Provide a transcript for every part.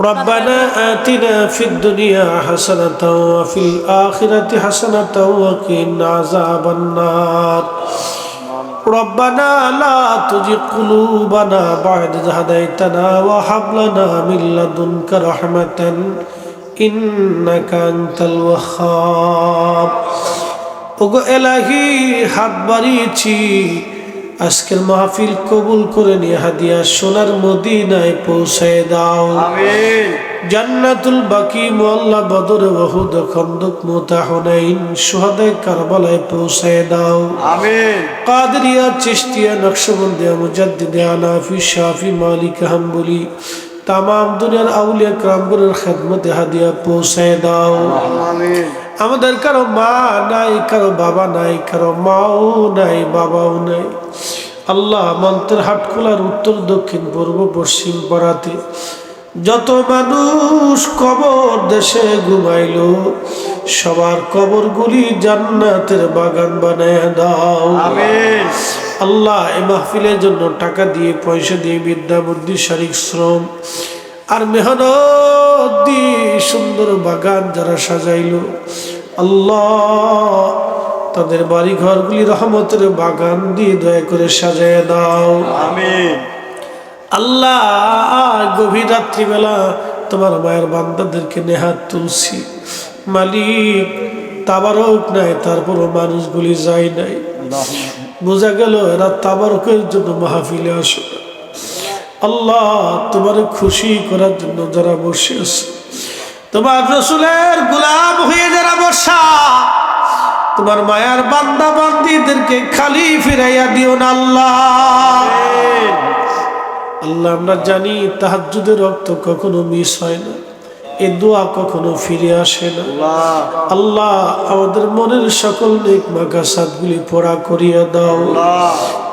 ربنا آتنا في الدنيا حسنة وفي الآخرة حسنة وقنا عذاب النار ربنا لا تزغ قلوبنا بعد إذ هديتنا وهب لنا من لدنك رحمة إنك أنت الوهاب ওগো এলাহি হাত বাড়িয়েছি আজকের মাহফিল কবুল করে নিয়ে হাদিয়া সোনার মদিনায় পৌঁছায় দাও। জান্নাতুল বাকি মোয়াল্লা বদর বহুদ খন্দক মোতা হুনাইন সোহাদায় কারবালায় পৌঁছায় দাও। কাদরিয়া চিস্তিয়া নকশবন্দিয়া মুজাদ্দিদে আনাফি শাফি মালিক হাম্বুলি তামাম দুনিয়ার আউলিয়া ক্রামগুলোর খেদমতে হাদিয়া পৌঁছায় দাও। আমিন। আমাদের কারও মা নাই কারও বাবা নাই কারও মাও নাই বাবাও নাই। আল্লাহ মন্ত্রের হাট খোলার উত্তর দক্ষিণ পূর্ব পশ্চিম পাড়াতে যত মানুষ কবর দেশে ঘুমাইল সবার কবরগুলি জান্নাতের বাগান বানায় দাও। আল্লাহ এ মাহফিলের জন্য টাকা দিয়ে পয়সা দিয়ে বিদ্যা বুদ্ধি শারীরিক শ্রম আর মেহনত দিয়ে সুন্দর বাগান যারা সাজাইল আল্লাহ তাদের বাড়ি ঘরগুলি রহমতের বাগান দিয়ে দয়া করে সাজায় দাও। আমিন। আল্লাহ গভীর রাত্রিবেলা তোমার মায়ের বান্দাদেরকে নেহাত তুলছি। মালিক তাবারক নাই তারপরও মানুষগুলি যায় নাই। বোঝা গেল এরা তাবারকের জন্য মাহফিলে আসে আল্লাহ তোমার খুশি করার জন্য যারা বসে আছে তোমার রসুলের গোলাম হয়ে যারা বসা তোমার মায়ার বান্দা বান্দিদেরকে খালি ফিরাইয়া দিও না আল্লাহ। আল্লাহ আমরা জানি তাহাজ্জুদের রক্ত কখনো মিস হয় না এ দোয়া কখনো ফিরে আসে না। আল্লাহ। আমাদের মনের সকল নেক মাকাসাদগুলি পড়া করিয়া দাও।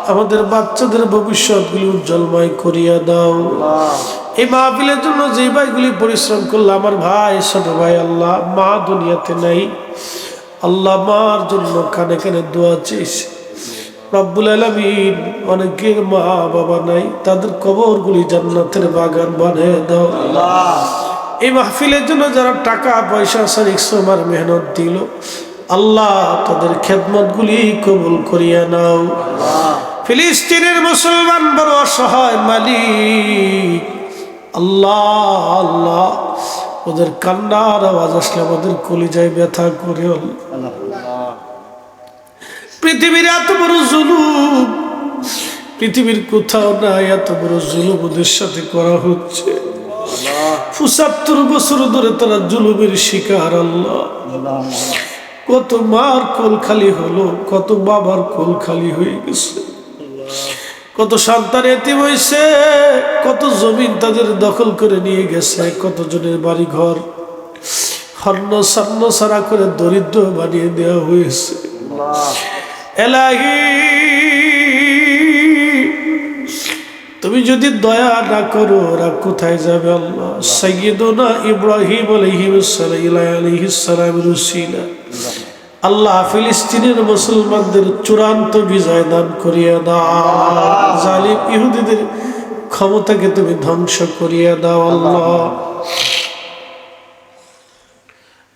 আমাদের বাচ্চাদের ভবিষ্যৎগুলি উজ্জ্বলময় করিয়া দাও। এই মাহফিলের জন্য যে ভাইগুলি পরিশ্রম করল আমার ভাই ছোট ভাই আল্লাহ মা দুনিয়াতে নাই। আল্লাহ মার জন্য কানে কানে দোয়া চেয়েছে। রব্বুল আলমিন অনেকের মা বাবা নাই তাদের কবরগুলি জান্নাতের বাগান বানিয়ে দাও। এই মাহফিলের জন্য যারা টাকা পয়সা শারীরিক শ্রম আর মেহনত দিল আল্লাহ তাদের খেদমতগুলি কবুল করিয়া নাও। ফিলিস্তিনের মুসলমান বড় অসহায় মালিক। আল্লাহ আল্লাহ, ওদের কান্নার আওয়াজ আসলে আমাদের কলিজায় ব্যথা করে পৃথিবীর এত বড় জুলুম, পৃথিবীর কোথাও না এত বড় জুলুম ওদের সাথে করা হচ্ছে। পঁচাত্তর বছর ধরে তারা জুলুমের শিকার আল্লাহ। কত মার কোল খালি হলো, কত বাবার কোল খালি হয়ে গেছে। কত সন্তান এতিম হয়েছে কত জমিন তাদের দখল করে নিয়ে গেছে কত জনের বাড়ি ঘর হর্ণ সান্ন সারা করে দরিদ্র বানিয়ে দেওয়া হয়েছে। এলাহি, তুমি যদি দয়া না করো, ওরা কোথায় যাবে আল্লাহ? সৈয়দনা ইব্রাহিম আলহিসালাম রুসিলা। আল্লাহ ফিলিস্তিনের মুসলমানদের চূড়ান্ত বিজয় দান করিয়া দাও। জালিম ইহুদিদের ক্ষমতাকে তুমি ধ্বংস করিয়া দাও আল্লাহ।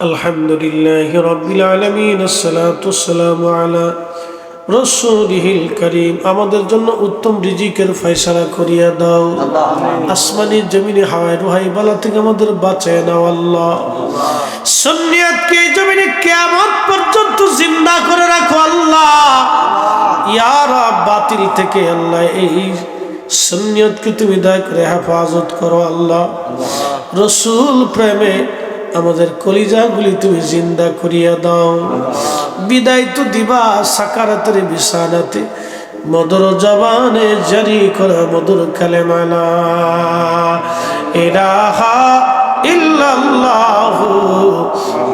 আলহামদুলিল্লাহ রসুলিহিল করিম। আমাদের জন্য উত্তম রিজিকের ফয়সালা করিয়া দাও। আসমানি জমিনে হাওয়াই রুহাই বালা থেকে আমাদের বাঁচায় নাও আল্লাহ। সুন্নিয়াতকে এই কিয়ামত পর্যন্ত জিন্দা করে রাখো আল্লাহ। ইয়ারা বাতিল থেকে আল্লাহ, এই সুন্নিয়তকে তুমি দয়া করে হেফাজত করো আল্লাহ। রসুল প্রেমে আমাদের কলিজাগুলি তুমি জিন্দা করিয়া দাও। বিদায় তো দিবা সাকারাতের বিছানাতে। মধুর জবানে জারি করা মধুর কালেমালা। ইলাহা ইল্লাল্লাহু।